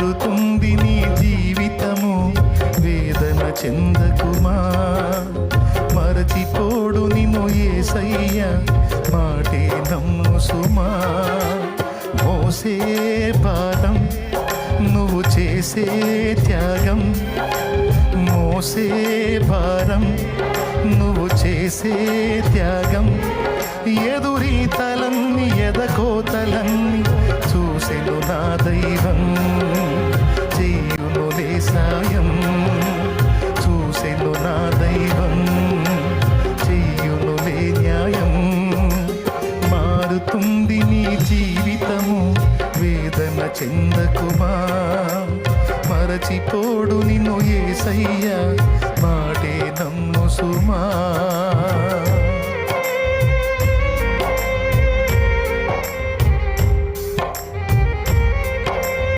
మారుతుంది నీ జీవితము వేదన చెందకుమా? మరచిపోడు నిన్ను ఏసయ్య మాటే నమ్ము సుమా మోసే పాదం నువ్వు చేసే త్యాగం. మోసే భారం నువ్వు చేసే త్యాగం. ఎదురీతలన్నీ ఎదకోతలన్నీ సాయం. చూసెను నా దైవం చెయ్యునులే న్యాయం. మారుతుంది నీ జీవితము వేదన చెందకుమా? మరచిపోడు నిన్ను ఏసయ్య మాటే నమ్ము సుమా